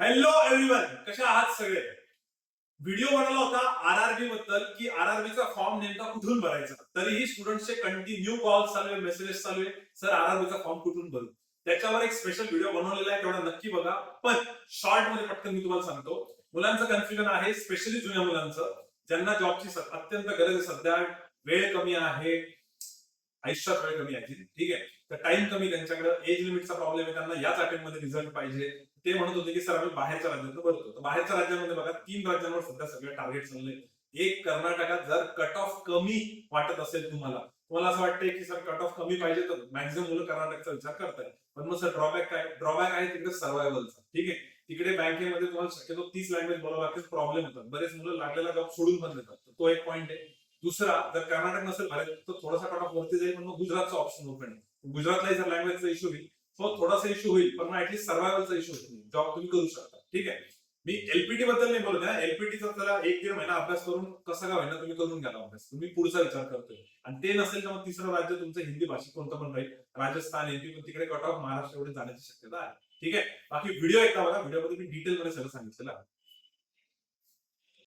Hello everyone कशा आहात सगळे? व्हिडिओ बनवला होता आरआरबी बद्दल की आरआरबीचा फॉर्म नेमका कुठून भरायचा? तरीही स्टुडंटचे कंटिन्यू कॉल चालू आहे मेसेजेस चालू आहे. सर बीचा फॉर्म कुठून भरू? त्याच्यावर एक स्पेशल व्हिडिओ बनवलेला आहे तेवढा नक्की बघा. पण शॉर्टमध्ये पटकन मी तुम्हाला सांगतो. मुलांचं कन्फ्युजन आहे स्पेशली जुन्या मुलांचं. ज्यांना जॉबची अत्यंत गरज आहे सध्या वेळ कमी आहे. आयुष्यात वेळ कमी आहे. ठीक आहे? तर टाइम कमी त्यांच्याकडे एज लिमिटचा प्रॉब्लेम आहे. त्यांना याच अटेम्प्टमध्ये रिझल्ट पाहिजे. ते म्हणत होते की सर आम्ही बाहेरच्या राज्यातून भरतो तर बाहेरच्या राज्यांमध्ये बघा तीन राज्यांवर सध्या सगळे टार्गेट चालले एक कर्नाटकात जर कट ऑफ कमी वाटत असेल तुम्हाला तुम्हाला असं वाटतंय की सर कट ऑफ कमी पाहिजे तर मॅक्झिमम मुलं कर्नाटकचा विचार करताय पण मग सर ड्रॉबॅक काय? ड्रॉबॅक आहे तिकडे सर्वायवलचा ठीक आहे? तिकडे बँकेमध्ये तुम्हाला शक्यतो तीस लँग्वेज बोलावं लागते प्रॉब्लेम होतात. बरेच मुलं लागलेला जॉब सोडून पण देतात. तो एक पॉईंट आहे. दुसरा जर कर्नाटक नसेल भारत तर थोडासा कट ऑफ वरती जाईल पण मग गुजरातचा ऑप्शन ओपन आहे. गुजरातलाही जर लँग्वेजचा इश्यू होईल तो थोडासा इश्यू होईल पण ऍटलीस्ट सर्वायवलचा इश्यू होईल. जॉब तुम्ही करू शकता. ठीक आहे? मी एलपीटी बद्दल नाही बोलत आहे. एलपीटीचा त्याला एक दीड महिना अभ्यास करून कसं का होईना तुम्ही करून घ्याला अभ्यास. तुम्ही पुढचा विचार करतोय. आणि ते नसेल तर मग तिसरं राज्य तुमचं हिंदी भाषिक कोणतं पण राहील. राजस्थान एमपी पण तिकडे कट ऑफ महाराष्ट्र एवढे जाण्याची शक्यता आहे. ठीक आहे? बाकी व्हिडिओ एकदा बघा. व्हिडिओमध्ये मी डिटेल मध्ये सगळं सांगितलेलं आहे.